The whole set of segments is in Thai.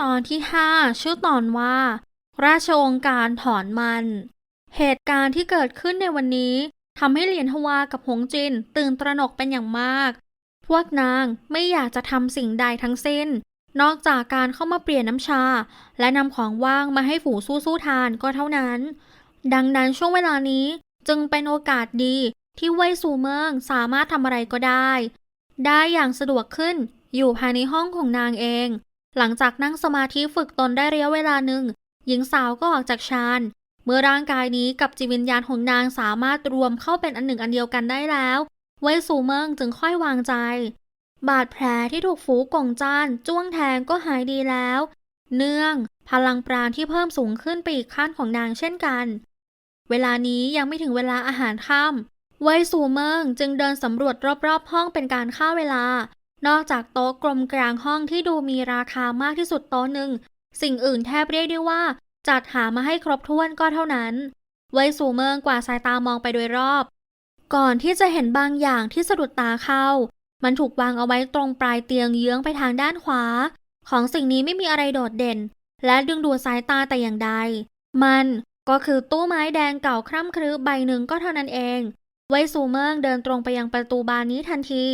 ตอนที่ 5 ชื่อตอนว่า ราชองค์การถอนมัน เหตุการณ์ที่เกิดขึ้นในวันนี้ทำให้เหรียญฮวากับหงจินตื่นตระหนกเป็นอย่างมาก พวกนางไม่อยากจะทำสิ่งใดทั้งสิ้น นอกจากการเข้ามาเปลี่ยนน้ำชา และนำของว่างมาให้ฝูสู้สู้ทานก็เท่านั้น ดังนั้นช่วงเวลานี้จึงเป็นโอกาสดีที่เว่ยซูเมิงสามารถทำอะไรก็ได้ ได้อย่างสะดวกขึ้นอยู่ภายในห้องของนางเอง หลังจากนั่งสมาธิฝึกตนได้ระยะเวลาหนึ่ง หญิงสาวก็ออกจากฌานเมื่อร่างกายนี้กับจิตวิญญาณของนางสามารถรวมเข้าเป็นอันหนึ่งอันเดียวกันได้แล้วเว่ยซูเมิงจึงค่อยวางใจ บาดแผลที่ถูกฝูกงจ้าน จ้วงแทงก็หายดีแล้ว เนื่องพลังปราณที่เพิ่มสูงขึ้นไปอีกขั้นของนางเช่นกัน เวลานี้ยังไม่ถึงเวลาอาหารค่ำเว่ยซูเมิงจึงเดินสำรวจรอบๆห้องเป็นการฆ่าเวลา นอกจากโต๊ะกลมกลางห้องที่ดูมีราคามากที่สุดโต๊ะหนึ่ง สิ่งอื่นแทบเรียกได้ว่า จัดหามาให้ครบถ้วนก็เท่านั้นเว่ยซูเมิงกว่าดสายตามองไปโดยรอบ ก่อนที่จะเห็นบางอย่างที่สะดุดตาเข้า มันถูกวางเอาไว้ตรงปลายเตียงเยื้องไปทางด้านขวา ของสิ่งนี้ไม่มีอะไรโดดเด่น และดึงดูดสายตาแต่อย่างใด มันก็คือตู้ไม้แดงเก่าคร่ำครึใบหนึ่งก็เท่านั้นเอง ไว้ซูเมิงเดินตรงไปยังประตูบานนี้ทันที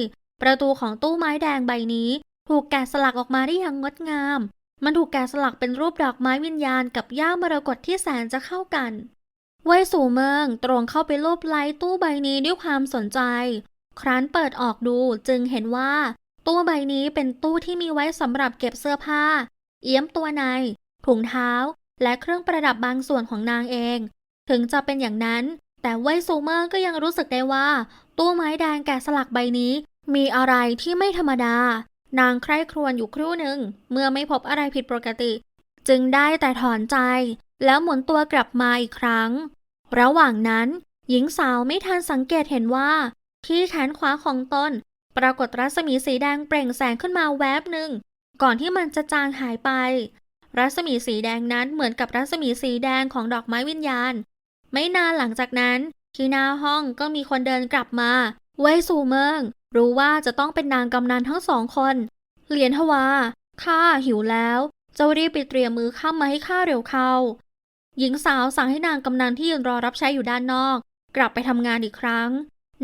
ประตูของตู้ไม้แดงใบนี้ ถูกแกะสลักออกมาได้อย่างงดงาม มันถูกแกะสลักเป็นรูปดอกไม้วิญญาณกับหญ้ามรกตที่แสนจะเข้ากันไว้สู่เมืองตรงเข้าไปรูปไล้ตู้ใบนี้ด้วยความสนใจ ครั้นเปิดออกดูจึงเห็นว่า ตู้ใบนี้เป็นตู้ที่มีไว้สำหรับเก็บเสื้อผ้า เอี้ยมตัวใน ถุงเท้า และเครื่องประดับบางส่วนของนางเอง ถึงจะเป็นอย่างนั้น แต่ไวซูเมอร์ก็ยังรู้สึกได้ว่า ตู้ไม้แดงแกะสลักใบนี้ มีอะไรที่ไม่ธรรมดา นางใคร่ครวญอยู่ครู่หนึ่ง เมื่อไม่พบอะไรผิดปกติ จึงได้แต่ถอนใจ แล้วหมุนตัวกลับมาอีกครั้ง ระหว่างนั้น หญิงสาวไม่ทันสังเกตเห็นว่า ที่แขนขวาของตนปรากฏรัศมีสีแดงเปล่งแสงขึ้นมาแวบหนึ่ง ก่อนที่มันจะจางหายไป รัศมีสีแดงนั้นเหมือนกับรัศมีสีแดงของดอกไม้วิญญาณ ไม่นานหลังจากนั้น ที่หน้าห้องก็มีคนเดินกลับมา เว่ยซูเมิง รู้ว่าจะต้องเป็นนางกำนันทั้งสองคน เหรียญทวาข้าหิวแล้วจ้ารีบไปเตรียมมือข้ามมาให้ข้าเร็วเข้า หญิงสาวสั่งให้นางกำนันที่ยืนรอรับใช้อยู่ด้านนอก กลับไปทำงานอีกครั้ง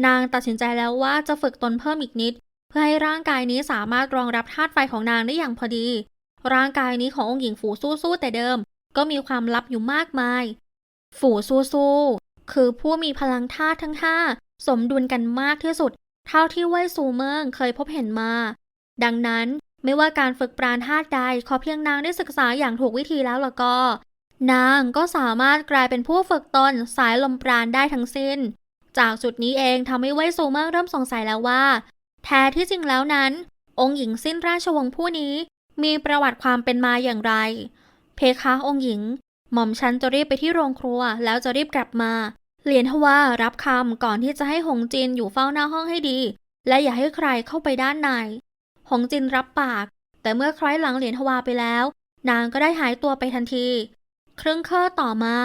นางตัดสินใจแล้วว่าจะฝึกตนเพิ่มอีกนิด เพื่อให้ร่างกายนี้สามารถรองรับธาตุไฟของนางได้อย่างพอดี ร่างกายนี้ขององค์หญิงฝูสู้ๆแต่เดิม ก็มีความลับอยู่มากมาย ฝูสู้ๆคือผู้มีพลังธาตุทั้งห้าสมดุลกันมากที่สุด เท่าที่เว่ยซูเมิงเคยพบเห็นมา ดังนั้นไม่ว่าการฝึกปราณธาตุใดขอเพียงนางได้ศึกษาอย่างถูกวิธีแล้วล่ะก็ นางก็สามารถกลายเป็นผู้ฝึกตนสายลมปราณได้ทั้งสิ้น จากจุดนี้เองทำให้เว่ยซูเมิงเริ่มสงสัยแล้วว่า แท้ที่จริงแล้วนั้น องค์หญิงสิ้นราชวงศ์ผู้นี้ มีประวัติความเป็นมาอย่างไร เพคะองค์หญิง หม่อมฉันจะรีบไปที่โรงครัวแล้วจะรีบกลับมา เหรียญทว่ารับคำก่อนที่จะให้หงจินอยู่เฝ้าหน้าห้องให้ดี และอย่าให้ใครเข้าไปด้านใน หงจินรับปาก แต่เมื่อคล้อยหลังเหรียญทวาไปแล้ว นางก็ได้หายตัวไปทันทีครึ่งเคอต่อมา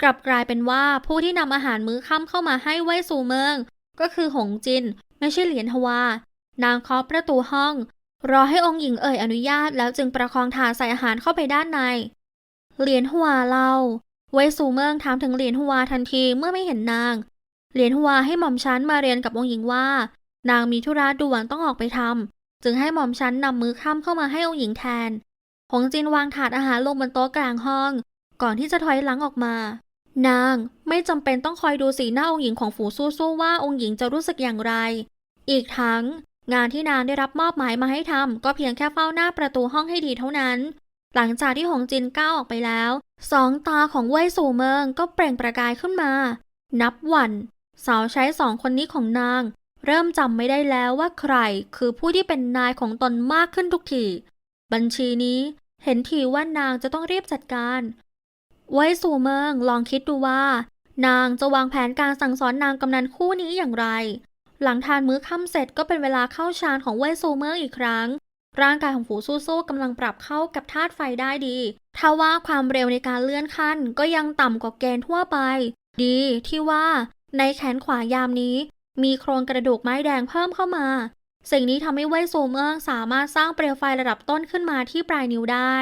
กลับกลายเป็นว่าผู้ที่นำอาหารมื้อค่ำเข้ามาให้ไว้สู่เมือง ก็คือหงจิน ไม่ใช่เหรียญทวานางเคาะประตูห้อง รอให้องค์หญิงเอ่ยอนุญาตแล้วจึงประคองถาดใส่อาหารเข้าไปด้านใน เหรียญหัวเล่า ไว้สู่เมืองถามถึงเหรียญหัวทันทีเมื่อไม่เห็นนาง เหรียญหัวให้หม่อมชั้นมาเรียนกับองค์หญิงว่า นางมีธุระด่วนต้องออกไปทำจึงให้หม่อมชั้นนำมือค่ำเข้ามาให้องค์หญิงแทน หงจินวางถาดอาหารลงบนโต๊ะกลางห้อง ก่อนที่จะถอยหลังออกมา นางไม่จำเป็นต้องคอยดูสีหน้าองค์หญิงของฝูสู้ๆว่าองค์หญิงจะรู้สึกอย่างไร อีกทั้งงานที่นางได้รับมอบหมายมาให้ทำก็เพียงแค่เฝ้าหน้าประตูห้องให้ดีเท่านั้น หลังจากที่หงจินก้าวออกไปแล้ว สองตาของเว่ยสู่เมืองก็เปล่งประกายขึ้นมา นับวัน สาวใช้สองคนนี้ของนาง เริ่มจำไม่ได้แล้วว่าใคร คือผู้ที่เป็นนายของตนมากขึ้นทุกที บัญชีนี้เห็นทีว่านางจะต้องรีบจัดการ ไว้สู่เมืองลองคิดดูว่า นางจะวางแผนการสั่งสอนนางกำนันคู่นี้อย่างไร หลังทานมื้อค่ำเสร็จก็เป็นเวลาเข้าฌานของเว่ยซูเมิงอีกครั้ง ร่างกายของฝูสู้ๆกำลังปรับเข้ากับธาตุไฟได้ดีถ้าว่าความเร็วในการเลื่อนขั้นก็ยังต่ำกว่าเกณฑ์ทั่วไป ดีที่ว่าในแขนขวายามนี้ มีโครงกระดูกไม้แดงเพิ่มเข้ามา สิ่งนี้ทำให้เว่ยซูเมิงสามารถสร้างเปลวไฟระดับต้นขึ้นมาที่ปลายนิ้วได้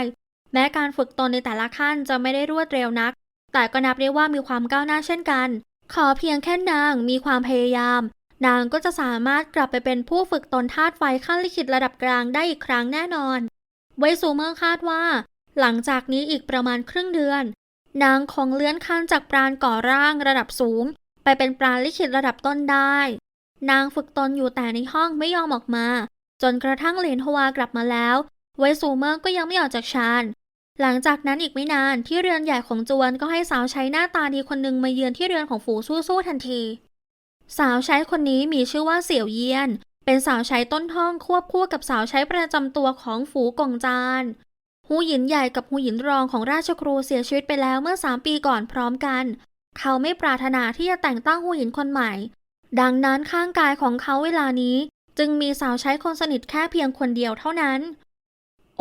แม้การฝึกตนในแต่ละขั้นจะไม่ได้รวดเร็วนัก แต่ก็นับได้ว่ามีความก้าวหน้าเช่นกัน ขอเพียงแค่นางมีความพยายาม นางก็จะสามารถกลับไปเป็นผู้ฝึกตนธาตุไฟขั้นลิขิตระดับกลางได้อีกครั้งแน่นอน ไวซูเมอร์คาดว่า หลังจากนี้อีกประมาณครึ่งเดือน นางคงเลื่อนขั้นจากปราณก่อร่างระดับสูง ไปเป็นปราณลิขิตระดับต้นได้ นางฝึกตนอยู่แต่ในห้องไม่ยอมออกมา จนกระทั่งเหรียญทวากลับมาแล้ว ไวซูเมอร์ก็ยังไม่ออกจากฌานหลังจากนั้นอีกไม่นานที่เรือนใหญ่ของจวนก็ให้สาวใช้หน้าตาดีคนหนึ่งมาเยือนที่เรือนของฝูสู้ๆทันที สาวใช้คนนี้มีชื่อว่าเสี่ยวเยียน เป็นสาวใช้ต้นท่องควบคู่กับสาวใช้ประจำตัวของฝูกงจานหูหยินใหญ่กับหูหยินรองของราชครูเสียชีวิตไปแล้วเมื่อสามปีก่อนพร้อมกัน เขาไม่ปรารถนาที่จะแต่งตั้งหูหยินคนใหม่ ดังนั้นข้างกายของเขาเวลานี้ จึงมีสาวใช้คนสนิทแค่เพียงคนเดียวเท่านั้น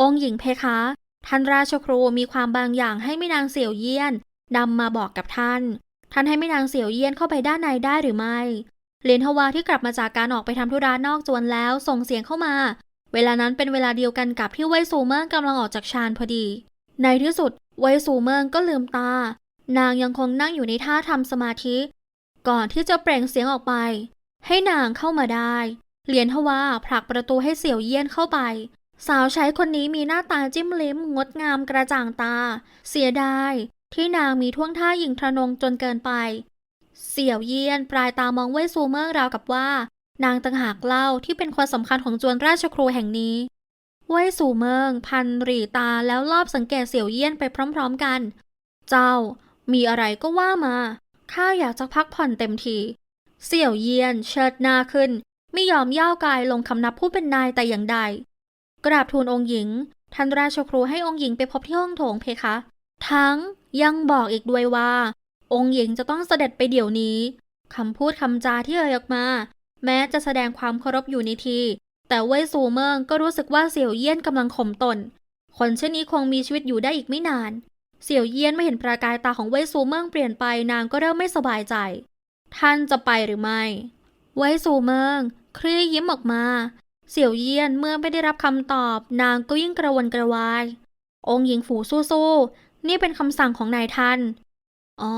องค์หญิงเพคะ ท่านราชครูมีความบางอย่างให้แม่นางเสี่ยวเยี่ยนนำมาบอกกับท่าน ท่านให้แม่นางเสี่ยวเยี่ยนเข้าไปด้านในได้หรือไม่เหรียญทวาที่กลับมาจากการออกไปทำธุระนอกจวนแล้วส่งเสียงเข้ามา เวลานั้นเป็นเวลาเดียวกันกับที่ไวซูเมิงกำลังออกจากฌานพอดี ในที่สุดไวซูเมิงก็ลืมตา นางยังคงนั่งอยู่ในท่าทำสมาธิ ก่อนที่จะเปล่งเสียงออกไป ให้นางเข้ามาได้ เหรียญทวาผลักประตูให้เสี่ยวเยี่ยนเข้าไป สาวใช้คนนี้มีหน้าตาจิ้มลิ้มงดงามกระจ่างตา เสียดาย ที่นางมีท่วงท่าหญิงทะนงจนเกินไป เสี่ยวเยียนปลายตามองเว่ยซูเมิงราวกับว่า นางต่างหากเล่าที่เป็นคนสำคัญของจวนราชครูแห่งนี้ เว่ยซูเมิงพันหรีตาแล้วรอบสังเกตเสี่ยวเยียนไปพร้อมๆกัน เจ้ามีอะไรก็ว่ามา ข้าอยากจะพักผ่อนเต็มที เสี่ยวเยียนเชิดหน้าขึ้น ไม่ยอมย่าวกายลงคำนับผู้เป็นนายแต่อย่างใด กราบทูลองค์หญิง ท่านราชครูให้องค์หญิงไปพบที่ห้องโถงเพคะ ทั้ง ยังบอกอีกด้วยว่า องค์หญิงจะต้องเสด็จไปเดี๋ยวนี้คำพูดคำจาที่เอ่ยออกมา แม้จะแสดงความเคารพอยู่ในที แต่เว่ยซูเมิงก็รู้สึกว่าเสี่ยวเยี่ยนกำลังข่มตน คนเช่นนี้คงมีชีวิตอยู่ได้อีกไม่นาน เสี่ยวเยี่ยนไม่เห็นประกายตาของเว่ยซูเมิงเปลี่ยนไปนางก็เริ่มไม่สบายใจ ท่านจะไปหรือไม่เว่ยซูเมิงคลี่ยิ้มออกมา เสี่ยวเยี่ยนเมื่อไม่ได้รับคำตอบ นางก็ยิ่งกระวนกระวาย องค์หญิงฝูสู้ๆ นี่เป็นคำสั่งของนายท่าน อ๋อ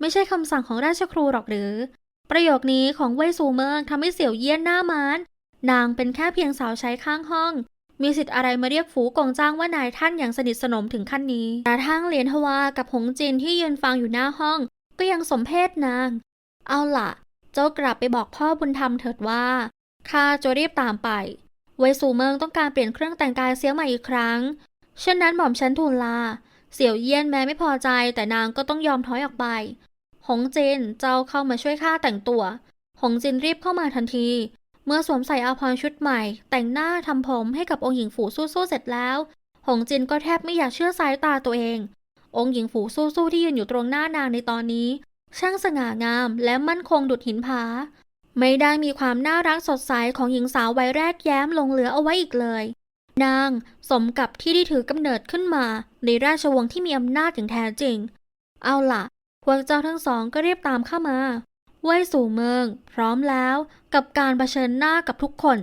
ไม่ใช่คำสั่งของราชครูหรอกหรือ ประโยคนี้ของเว่ยซูเมิงทำให้เสี่ยวเยี่ยนหน้ามันนางเป็นแค่เพียงสาวใช้ข้างห้อง มีสิทธิ์อะไรมาเรียกฝูกองจ้างว่านายท่านอย่างสนิทสนมถึงขั้นนี้กระทั่งเหรียญทวากับหงจินที่ยืนฟังอยู่หน้าห้อง ก็ยังสมเพศนาง เอาล่ะ เจ้ากลับไปบอกพ่อบุญธรรมเถิดว่าข้าจะรีบตามไป เวยซูเมิงต้องการเปลี่ยนเครื่องแต่งกายเสียใหม่อีกครั้งเช่นนั้นหม่อมฉันทูลลา เสี่ยวเยี่ยนแม้ไม่พอใจแต่นางก็ต้องยอมถอยออกไป หงจินเจ้าเข้ามาช่วยข้าแต่งตัว หงจินรีบเข้ามาทันที เมื่อสวมใส่อาภรชุดใหม่ แต่งหน้าทำผมให้กับองค์หญิงฝูสู้ๆเสร็จแล้ว หงจินก็แทบไม่อยากเชื่อสายตาตัวเอง องค์หญิงฝูสู้ๆที่ยืนอยู่ตรงหน้านางในตอนนี้ ช่างสง่างามและมั่นคงดุดหินผา ไม่ได้มีความน่ารักสดใสของหญิงสาววัยแรกแย้มลงเหลือเอาไว้อีกเลย นาง สมกับที่ได้ถือกำเนิดขึ้นมาในราชวงศ์ที่มีอำนาจอย่างแท้จริง เอาล่ะ พวกเจ้าทั้งสองก็เรียบตามเข้ามาเว่ยสู่เมือง พร้อมแล้วกับการรเผชิญหน้ากับทุกคน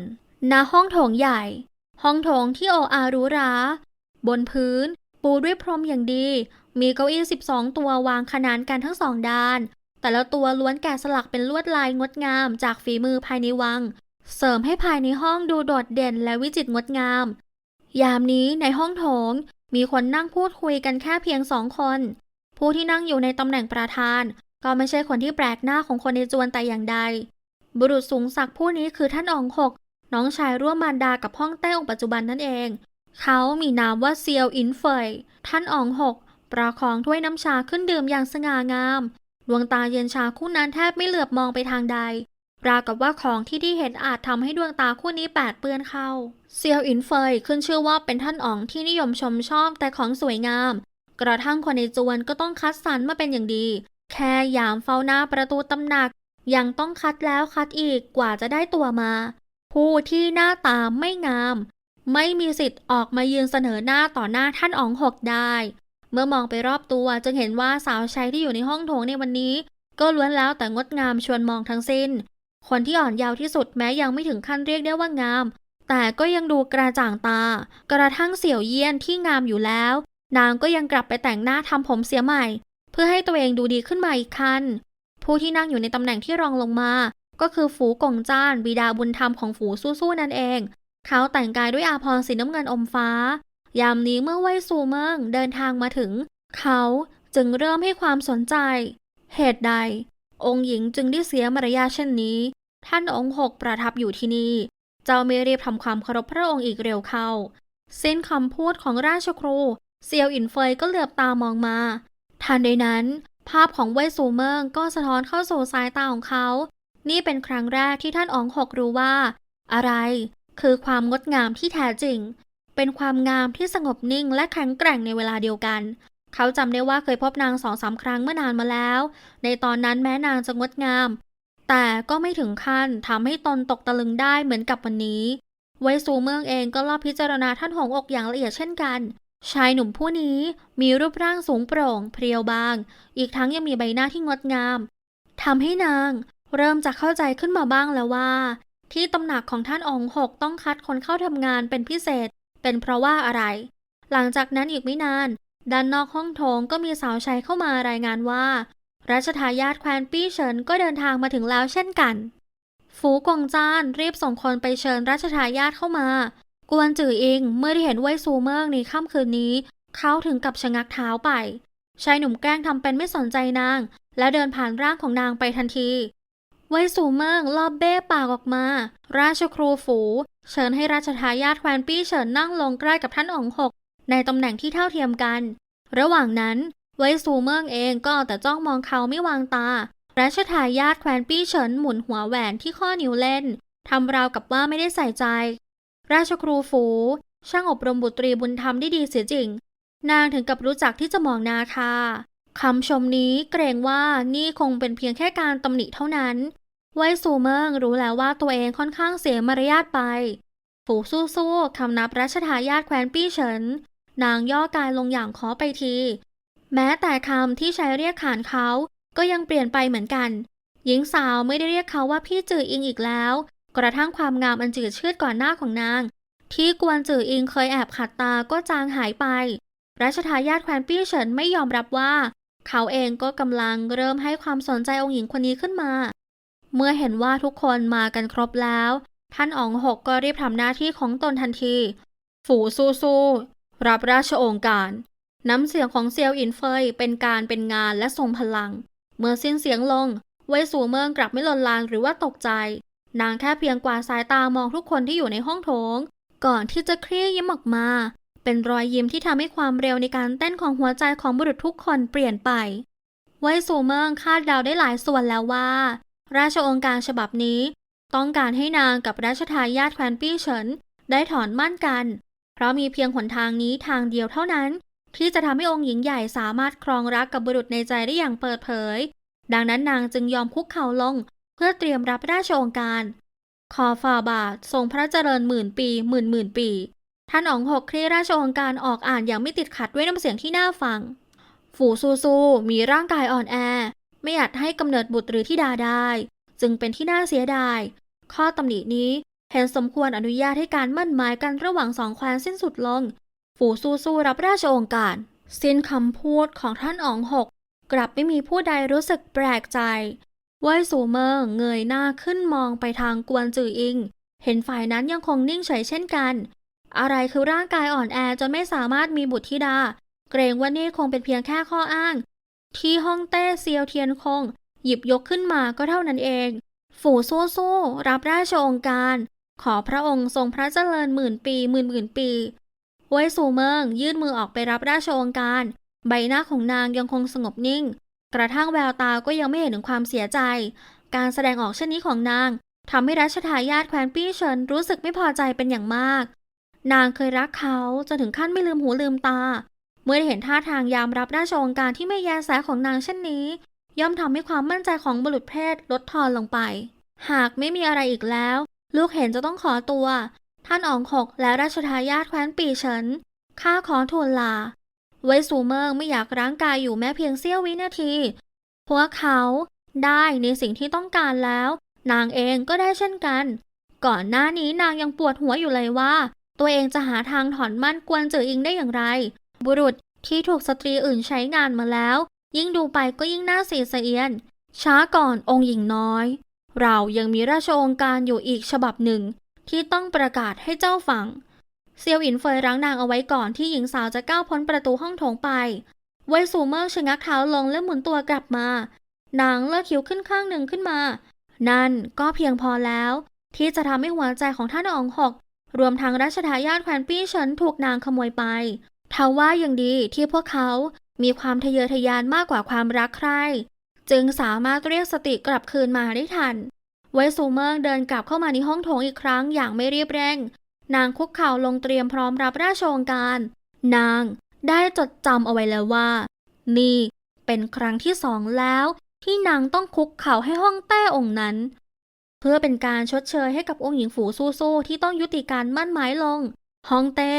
ณห้องโถงใหญ่ ห้องโถงที่โออารูรา บนพื้น ปูด้วยพรมอย่างดี มีเก้าอี้ 12 ตัววางขนานกันทั้งสองด้าน แต่ละตัวล้วนแกะสลักเป็นลวดลายงดงามจากฝีมือภายในวัง เสริมให้ภายในห้องดูโดดเด่นและวิจิตรงดงาม ยามนี้ในห้องโถง มีคนนั่งพูดคุยกันแค่เพียงสองคน ผู้ที่นั่งอยู่ในตำแหน่งประธาน ก็ไม่ใช่คนที่แปลกหน้าของคนในจวนแต่อย่างใด บุรุษสูงศักดิ์ผู้นี้คือท่านอองหกน้องชายร่วมมารดากับห้องแต้องปัจจุบันนั่นเอง เขามีนามว่าเซียวอินเฟย ท่านอองหกประคองถ้วยน้ำชาขึ้นดื่มอย่างสง่างาม ดวงตาเย็นชาคู่นั้นแทบไม่เหลือบมองไปทางใดรากับว่าของที่ที่เห็นอาจทำให้ดวงตาคู่นี้แปดเปื้อนเข้า เซียวอินเฟยขึ้นชื่อว่าเป็นท่านอ๋องที่นิยมชมชอบแต่ของสวยงาม กระทั่งคนในจวนก็ต้องคัดสรรมาเป็นอย่างดี แค่ยามเฝ้าหน้าประตูตำหนัก ยังต้องคัดแล้วคัดอีกกว่าจะได้ตัวมา ผู้ที่หน้าตาไม่งาม ไม่มีสิทธิ์ออกมายืนเสนอหน้าต่อหน้าท่านอ๋องหกได้ เมื่อมองไปรอบตัวจึงเห็นว่าสาวใช้ที่อยู่ในห้องโถงในวันนี้ ก็ล้วนแล้วแต่งดงามชวนมองทั้งสิ้น คนที่อ่อนเยาว์ที่สุดแม้ยังไม่ถึงขั้นเรียกได้ว่างาม แต่ก็ยังดูกระจ่างตา กระทั่งเสี่ยวเยี่ยนที่งามอยู่แล้ว นางก็ยังกลับไปแต่งหน้าทำผมเสียใหม่ เพื่อให้ตัวเองดูดีขึ้นมาอีกขั้นผู้ที่นั่งอยู่ในตำแหน่งที่รองลงมา ก็คือฝูกงจ้านบิดาบุญธรรมของฝูสู้ๆนั่นเอง เขาแต่งกายด้วยอาภรสีน้ำเงินอมฟ้า ยามนี้เมื่อไว่ซูเมิงเดินทางมาถึง เขาจึงเริ่มให้ความสนใจ เหตุใด องค์หญิงจึงได้เสียมารยาเช่นนี้ ท่านองค์หกประทับอยู่ที่นี่ เจ้าไม่รีบทำความเคารพพระองค์อีกเร็วเข้าสิ้นคำพูดของราชครูเซียวอินเฟยก็เหลือบตามองมาทันใดนั้น ภาพของเว่ยซูเมิงก็สะท้อนเข้าสู่สายตาของเขา นี่เป็นครั้งแรกที่ท่านอองหกรู้ว่า อะไร คือความงดงามที่แท้จริง เป็นความงามที่สงบนิ่งและแข็งแกร่งในเวลาเดียวกัน เขาจำได้ว่าเคยพบนางสองสามครั้งเมื่อนานมาแล้ว ในตอนนั้นแม้นางจะงดงาม แต่ก็ไม่ถึงขั้นทำให้ตนตกตะลึงได้เหมือนกับวันนี้ ไวซูเมืองเองก็รอบพิจารณาท่านหงอกอย่างละเอียดเช่นกัน ชายหนุ่มผู้นี้มีรูปร่างสูงโปร่ง เพรียวบาง อีกทั้งยังมีใบหน้าที่งดงามทำให้นางเริ่มจะเข้าใจขึ้นมาบ้างแล้วว่า ที่ตำหนักของท่านองหกต้องคัดคนเข้าทำงานเป็นพิเศษ เป็นเพราะว่าอะไร หลังจากนั้นอีกไม่นาน ด้านนอกห้องโถงก็มีสาวใช้เข้ามารายงานว่า รัชทายาทแคว้นปี้เฉินก็เดินทางมาถึงแล้วเช่นกัน ฝูกงจ้านรีบส่งคนไปเชิญรัชทายาทเข้ามา กวนจืออิงเมื่อได้เห็นไว่ยซูเมิงในค่ำคืนนี้ เขาถึงกับชะงักเท้าไปชายหนุ่มแกล้งทำเป็นไม่สนใจนาง และเดินผ่านร่างของนางไปทันที ไว่ยซูเมิงลอบเบ้ปากออกมา ราชครูฝู เชิญให้ราชทายาทแควนปี้เฉินนั่งลงใกล้กับท่านองหก ในตำแหน่งที่เท่าเทียมกัน ระหว่างนั้น ไวซูเมิงเองก็แต่จ้องมองเขาไม่วางตารัชทายาทแคว้นปี้เฉินหมุนหัวแหวนที่ข้อนิ้วเล่นทำราวกับว่าไม่ได้ใส่ใจ ราชครูฝู ช่างอบรมบุตรีบุญธรรมได้ดีเสียจริง นางถึงกับรู้จักที่จะมองนาคาคำชมนี้เกรงว่านี่คงเป็นเพียงแค่การตำหนิเท่านั้น ไวซูเมิงรู้แล้วว่าตัวเองค่อนข้างเสียมารยาทไป ฝูสู้ๆคำนับรัชทายาทแคว้นปี้เฉิน นางย่อกายลงอย่างขอไปที แม้แต่คำที่ใช้เรียกขานเขา ก็ยังเปลี่ยนไปเหมือนกัน หญิงสาวไม่ได้เรียกเขาว่าพี่จืออิงอีกแล้ว กระทั่งความงามอันจืดชืดก่อนหน้าของนาง ที่กวนจืออิงเคยแอบขัดตาก็จางหายไป รัชทายาทแคว้นปี้เฉินไม่ยอมรับว่า เขาเองก็กำลังเริ่มให้ความสนใจองค์หญิงคนนี้ขึ้นมา เมื่อเห็นว่าทุกคนมากันครบแล้ว ท่านอ๋องหกก็รีบทำหน้าที่ของตนทันที ฝูสู้สู้รับราชโองการ น้ำเสียงของเซียวอินเฟยเป็นการเป็นงานและทรงพลัง เมื่อสิ้นเสียงลง เวยสูเมิงกลับไม่ลนลานหรือว่าตกใจ นางแค่เพียงกวาดสายตามองทุกคนที่อยู่ในห้องโถง ก่อนที่จะเครียดยิ้มออกมา เป็นรอยยิ้มที่ทำให้ความเร็วในการเต้นของหัวใจของบุรุษทุกคนเปลี่ยนไป เวยสูเมิงคาดเดาได้หลายส่วนแล้วว่า ราชองค์การฉบับนี้ ต้องการให้นางกับราชทายาทแควนปี้เฉินได้ถอนมั่นกัน เพราะมีเพียงหนทางนี้ทางเดียวเท่านั้น ที่จะทำให้องค์หญิงใหญ่สามารถครองรักกับบุรุษในใจได้อย่างเปิดเผย ดังนั้นนางจึงยอมคุกเข่าลง เพื่อเตรียมรับราชองการ ขอฝ่าบาททรงพระเจริญหมื่นปีหมื่นหมื่นปีท่านอ๋องหกคลี่ราชองการออกอ่านอย่างไม่ติดขัดด้วยน้ำเสียงที่น่าฟัง ฝูซูซูมีร่างกายอ่อนแอ ไม่อาจให้กำเนิดบุตรหรือธิดาได้ จึงเป็นที่น่าเสียดาย ข้อตำหนินี้เห็นสมควรอนุญาตให้การมั่นหมายกันระหว่างสองแคว้นสิ้นสุดลง ฝูซูซูรับราชโองการสิ้นคำพูดของท่านอ๋องหก กลับไม่มีผู้ใดรู้สึกแปลกใจเว่ยสูเมิงเงยหน้าขึ้นมองไปทางกวนจืออิง เห็นฝ่ายนั้นยังคงนิ่งเฉยเช่นกัน อะไรคือร่างกายอ่อนแอจนไม่สามารถมีบุตรธิดา เกรงว่านี่คงเป็นเพียงแค่ข้ออ้าง ที่ฮ่องเต้เซียวเทียนคง หยิบยกขึ้นมาก็เท่านั้นเอง ฝูสู้สู้รับราชโองการ ขอพระองค์ทรงพระเจริญหมื่นปีหมื่นหมื่นปี เว่ยสู่เมิงยื่นมือออกไปรับราชโองการ ใบหน้าของนางยังคงสงบนิ่ง กระทั่งแววตาก็ยังไม่เห็นถึงความเสียใจ การแสดงออกเช่นนี้ของนางทำให้รัชทายาทแคว้นปี้เฉินรู้สึกไม่พอใจเป็นอย่างมาก นางเคยรักเขาจนถึงขั้นไม่ลืมหูลืมตา เมื่อได้เห็นท่าทางยามรับราชโองการที่ไม่แยแสของนางเช่นนี้ ย่อมทำให้ความมั่นใจของบุรุษเพศลดทอนลงไป หากไม่มีอะไรอีกแล้ว ลูกเห็นจะต้องขอตัว ท่านอองหกและราชทายาทแคว้นปีเฉินข้าขอทูลลา ไว้สูเมิงไม่อยากร่างกายอยู่แม้เพียงเสี้ยววินาที พวกเขาได้ในสิ่งที่ต้องการแล้ว นางเองก็ได้เช่นกัน ก่อนหน้านี้นางยังปวดหัวอยู่เลยว่า ตัวเองจะหาทางถอนมั่นกวนจืออิงได้อย่างไร บุรุษที่ถูกสตรีอื่นใช้งานมาแล้ว ยิ่งดูไปก็ยิ่งน่าเสียสเอียน ช้าก่อนองค์หญิงน้อย เรายังมีราชองค์การอยู่อีกฉบับหนึ่ง ที่ต้องประกาศให้เจ้าฟัง เซียวอินเฟยรั้งนางเอาไว้ก่อนที่หญิงสาวจะก้าวพ้นประตูห้องโถงไปเว่ยซูเมิงชะงักเท้าลงและหมุนตัวกลับมา นางเลิกคิ้วขึ้นข้างหนึ่งขึ้นมา นั่นก็เพียงพอแล้ว ที่จะทำให้หัวใจของท่านอองหก รวมทั้งรัชทายาทแควนปี้เฉินถูกนางขโมยไปทว่ายังดีที่พวกเขามีความทะเยอทะยานมากกว่าความรักใคร จึงสามารถเรียกสติกลับคืนมาได้ทัน เวยซูเมิงเดินกลับเข้ามาในห้องโถงอีกครั้งอย่างไม่รีบเร่ง นางคุกเข่าลงเตรียมพร้อมรับราชโองการ นางได้จดจำเอาไว้แล้วว่า นี่เป็นครั้งที่สองแล้ว ที่นางต้องคุกเข่าให้ห้องแต้องค์นั้น เพื่อเป็นการชดเชยให้กับองค์หญิงฝูสู้ๆที่ต้องยุติการมั่นหมายลงฮองเต้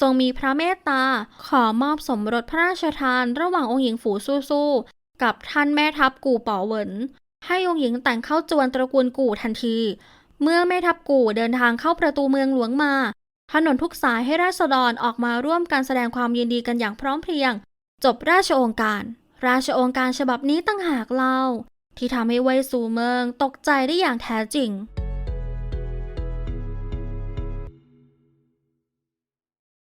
ทรงมีพระเมตตา ขอมอบสมรสพระราชทาน ระหว่างองค์หญิงฝูสู้ๆกับท่านแม่ทัพกู่ป๋อเหวิน ให้องค์หญิงแต่งเข้าจวนตระกูลกู่ทันที เมื่อแม่ทัพกู่เดินทางเข้าประตูเมืองหลวงมา ถนนทุกสายให้ราษฎรออกมาร่วมการแสดงความยินดีกันอย่างพร้อมเพรียง จบราชโองการ ราชโองการฉบับนี้ตั้งหากเล่า ที่ทำให้เวยซูเมืองตกใจได้อย่างแท้จริง